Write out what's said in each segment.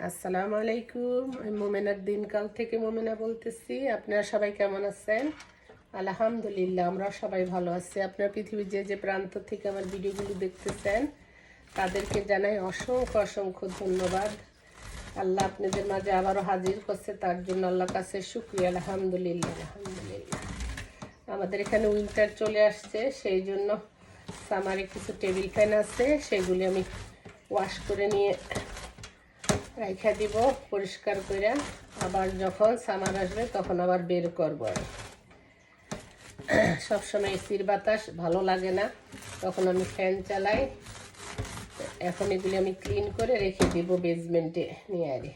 আসসালামু আলাইকুম। মোমেনার দিনকাল থেকে মোমেনা বলতেছি। আপনারা সবাই কেমন আছেন? আলহামদুলিল্লাহ, আমরা সবাই ভালো আছি। আপনার পৃথিবীর যে যে প্রান্ত থেকে আমার ভিডিওগুলো দেখতেছেন, তাদেরকে জানাই অসংখ্য অসংখ্য ধন্যবাদ। আল্লাহ আপনাদের মাঝে আবারও হাজির করছে, তার জন্য আল্লাহ কাছে শুক্রিয়া। আলহামদুলিল্লাহ আলহামদুলিল্লাহ। আমাদের এখানে উইন্টার চলে আসছে, সেই জন্য সামারে কিছু টেবিল ফ্যান আছে, সেগুলি আমি ওয়াশ করে নিয়ে রাইখা দিব পরিষ্কার করে। আবার যখন সামার আসবে তখন আবার বের করব। সবসময় এসির বাতাস, ভালো লাগে না। তখন আমি ফ্যান চালাই। এখন এগুলি আমি ক্লিন করে রেখে দিব বেসমেন্টে নিয়ে আরে।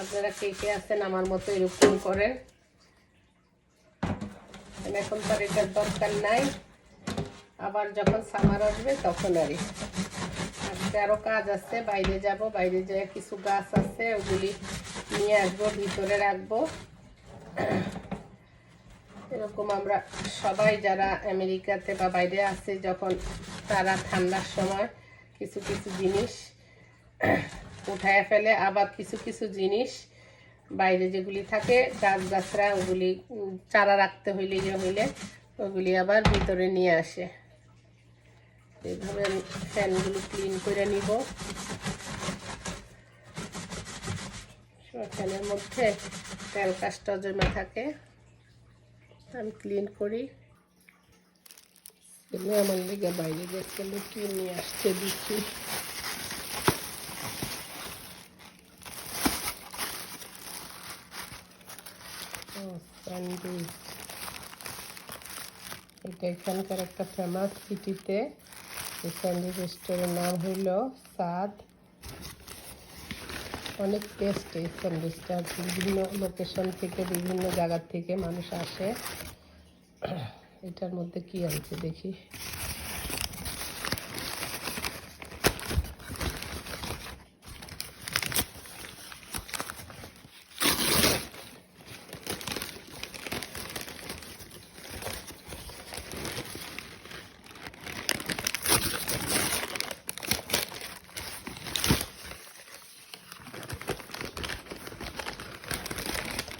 আপনারা কে কে আছেন আমার মতো এরকম করেন? এখন তো আর এটার দরকার নাই। আবার যখন সামার আসবে তখন আরই আরও কাজ আছে, বাইরে যাব, বাইরে যেয়ে কিছু গাছ আছে, ওগুলি নিয়ে আসব, ভিতরে রাখব। এরকম আমরা সবাই যারা আমেরিকাতে বা বাইরে আছে, যখন তারা ঠান্ডার সময় কিছু কিছু জিনিস উঠায় ফেলে, আবার কিছু কিছু জিনিস বাইরে যেগুলি থাকে গাছ গাছরা ওগুলি চারা রাখতে হইলে যে হইলে, ওগুলি আবার ভিতরে নিয়ে আসে। এইভাবে আমি ফ্যানগুলো ক্লিন করে নিব। ফ্যানের মধ্যে তেল কাজটা জমে থাকে। আমি ক্লিন করি। ছেলে আমার দিকে বাইরে গেছে, লুকিয়ে নিয়ে আসছে দিচ্ছি এটা এখানকার একটা ফেমাস সিটিতে। এই স্যান্ডউইচ স্টোরের নাম হইল সাদ অনেক টেস্ট এই স্যান্ডউইচটা বিভিন্ন লোকেশন থেকে, বিভিন্ন জায়গার থেকে মানুষ আসে। এটার মধ্যে কি আছে দেখি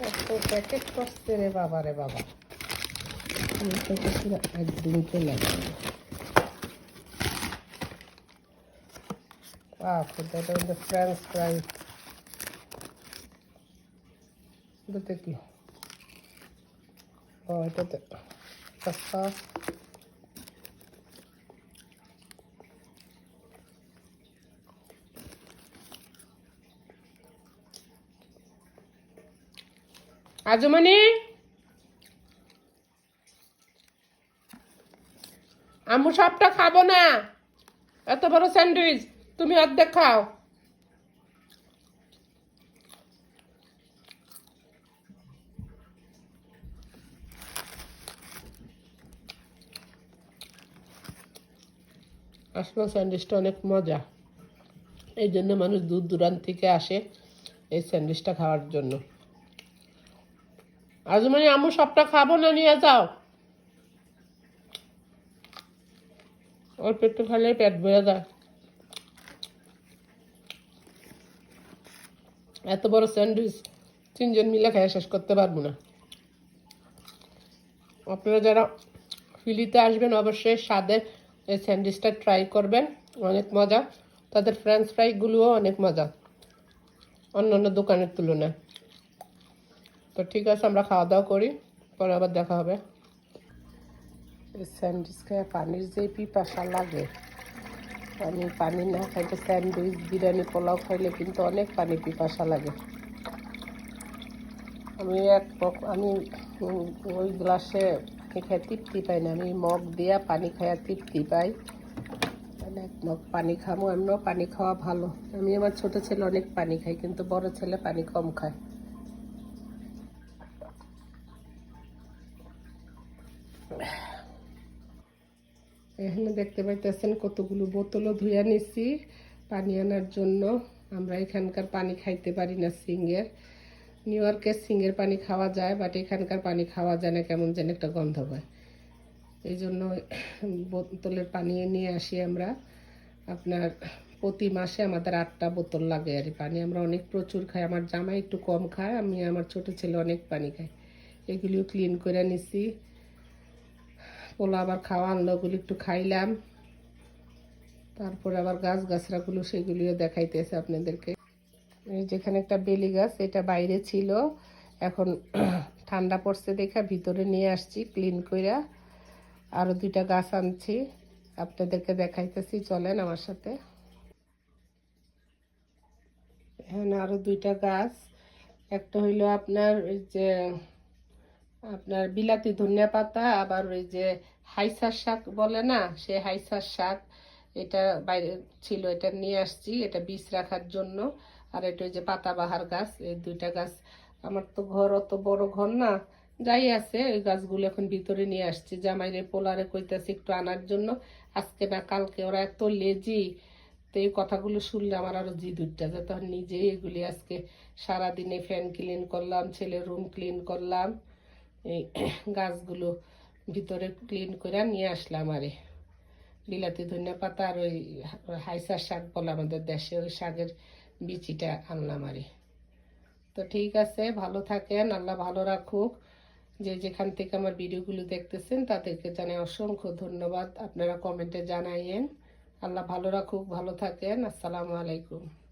এত প্যাকেট করছে রে বাবা রে বাবা। একদিন চলে এটাতে কি? ও এটাতে আজমানি। আমু সবটা খাব না। এত বড় স্যান্ডউইচ, তুমি অর্ধেক খাও। আসলে স্যান্ডউইচটা অনেক মজা। এই জন্য মানুষ দূর দূরান্ত থেকে আসে এই স্যান্ডউইচটা খাওয়ার জন্য। আজমানি আমু সবটা খাব না, নিয়ে যাও। অল্প একটু খাইলে পেট ভরে যায়। এত বড় স্যান্ডউইচ তিনজন মিলে খেয়ে শেষ করতে পারব না। আপনারা যারা ফিলিতে আসবেন, অবশ্যই স্বাদের এই স্যান্ডউইচটা ট্রাই করবেন। অনেক মজা। তাদের ফ্রেঞ্চ ফ্রাইগুলোও অনেক মজা। অন্য অন্য দোকানের তুলনায়। তো ঠিক আছে, আমরা খাওয়া দাওয়া করি, পরে আবার দেখা হবে। স্যান্ডউইচ খেয়ে পানির যে পিপাসা লাগে। আমি পানি না খাইতে স্যান্ডউইচ, বিরিয়ানি, পোলাও খাইলে কিন্তু অনেক পানি পিপাসা লাগে। আমি এক আমি ওই গ্লাসে পানি খেয়ে তৃপ্তি পাই না। আমি মগ দিয়া পানি খাইয়া তৃপ্তি পাই। মানে এক মগ পানি খামো, এমনিও পানি খাওয়া ভালো। আমি আমার ছোট ছেলে অনেক পানি খাই কিন্তু বড় ছেলে পানি কম খায়। এখানে দেখতে পাইতেছেন কতগুলো বোতলও ধুয়ে নিছি। পানি আনার জন্য আমরা এখানকার পানি খাইতে পারি না সিঙ্গের নিউ ইয়র্কের সিঙ্গের পানি খাওয়া যায় বাট এখানকার পানি খাওয়া যায় না, কেমন যেন একটা গন্ধ হয় এই জন্য বোতলের পানি নিয়ে আসি আমরা। আপনার প্রতি মাসে আমাদের আটটা বোতল লাগে আর পানি। আমরা অনেক প্রচুর খাই, আমার জামাই একটু কম খায়, আমি আমার ছোট ছেলে অনেক পানি খাই এগুলিও ক্লিন করে নিছি। পোলা আবার খাওয়া আনলো, ওগুলো একটু খাইলাম। তারপরে আবার গাছ গাছরাগুলো সেগুলিও দেখাইতেছে আপনাদেরকে। যেখানে একটা বেলি গাছ, এটা বাইরে ছিল। এখন ঠান্ডা পড়ছে দেখা ভিতরে নিয়ে আসছি ক্লিন কইরা। আরও দুইটা গাছ আনছি, আপনাদেরকে দেখাইতেছি, চলেন আমার সাথে। এখানে আরও দুইটা গাছ, একটা হইল আপনার যে আপনার বিলাতি ধনিয়া পাতা, আবার ওই যে হাইসার শাক বলে না, সে হাইসার শাক, এটা বাইরে ছিল, এটা নিয়ে আসছি, এটা বীজ রাখার জন্য। আর এটা ওই যে পাতাবাহার গাছ, এই দুইটা গাছ। আমার তো ঘর অত বড় ঘর না, যাই আছে ওই গাছগুলো এখন ভিতরে নিয়ে আসছি। জামাইরে পোলারে কইতাছি একটু আনার জন্য। আজকে না, কালকে ওরা এত লেজি তো এই কথাগুলো শুনলে আমার আরও জিদ উঠতে যে তখন নিজেই এগুলি আজকে সারাদিনে ফ্যান ক্লিন করলাম ছেলে রুম ক্লিন করলাম। এই গাছগুলো ভিতরে ক্লিন করে নিয়ে আসলাম আরে। বিলাতি ধনিয়া পাতা আর ওই হাইসার শাক বলে আমাদের দেশে, ওই শাকের বিচিটা আনলাম আরে। তো ঠিক আছে, ভালো থাকেন, আল্লাহ ভালো রাখুক। যে যেখান থেকে আমার ভিডিওগুলো দেখতেছেন, তাদেরকে জানাই অসংখ্য ধন্যবাদ। আপনারা কমেন্টে জানাইয়েন। আল্লাহ ভালো রাখুক, ভালো থাকেন। আসসালামু আলাইকুম।